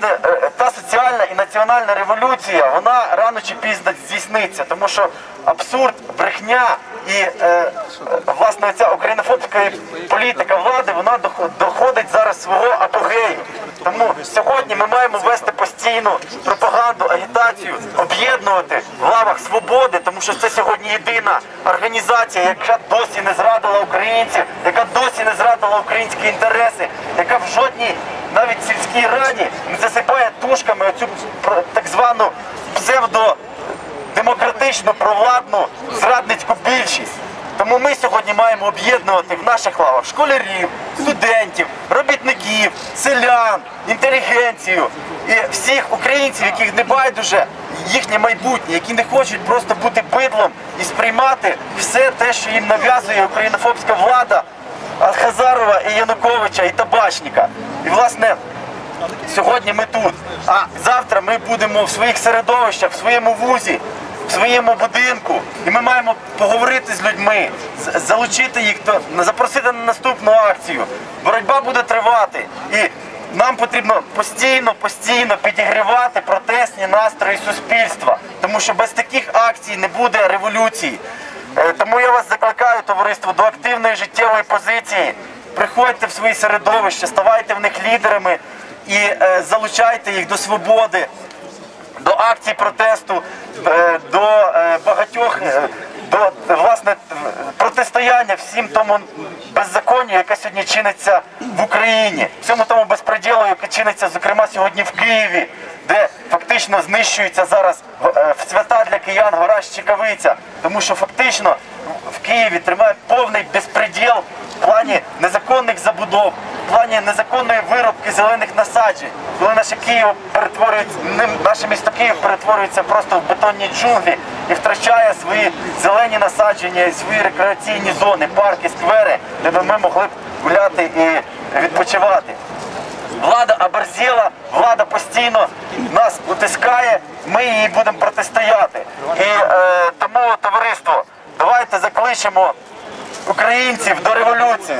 власне, е, та соціальна і національна революція, вона рано чи пізно здійсниться, тому що абсурд, брехня і е, е, власне ця українофобська політика влади, вона дохо- доходить зараз свого апогею. Тому сьогодні ми маємо вести постійну пропаганду, агітацію, об'єднувати в лавах свободи, тому що це сьогодні єдина організація, яка досі не зрадила українців, яка досі не зрадила українські інтереси, яка в жодній навіть сільській раді не засипає тушками оцю так звану псевдо демократичну, провладну, зрадницьку більшість. Тому ми сьогодні маємо об'єднувати в наших лавах школярів, студентів, робітників, селян, інтелігенцію і всіх українців, яких не байдуже їхнє майбутнє, які не хочуть просто бути бидлом і сприймати все те, що їм нав'язує українофобська влада Хазарова і Януковича і Табачника. І власне. Сьогодні ми тут, а завтра ми будемо в своїх середовищах, в своєму вузі, в своєму будинку. І ми маємо поговорити з людьми, залучити їх, запросити на наступну акцію. Боротьба буде тривати. І нам потрібно постійно, постійно підігрівати протестні настрої суспільства. Тому що без таких акцій не буде революції. Е, Тому я вас закликаю, товариство, до активної життєвої позиції. Приходьте в свої середовища, ставайте в них лідерами і е, залучайте їх до свободи, до акцій протесту, е, до е, багатьох е, до власне протистояння всім тому беззаконню, яке сьогодні чиниться в Україні, всьому тому безпреділу, яке чиниться, зокрема сьогодні в Києві, де фактично знищується зараз в свята для киян гора Щекавиця, тому що фактично в Києві тримає повний безпреділ в плані незаконних забудов, в плані незаконної виробки зелених насаджень, коли наше Київ перетворюється, наше місто Київ перетворюється просто в бетонні джунглі і втрачає свої зелені насадження, свої рекреаційні зони, парки, сквери, де ми могли б гуляти і відпочивати. Влада оборзіла, влада постійно нас утискає, ми її будемо протистояти. І е, тому, товариство, давайте закличемо українців до революції.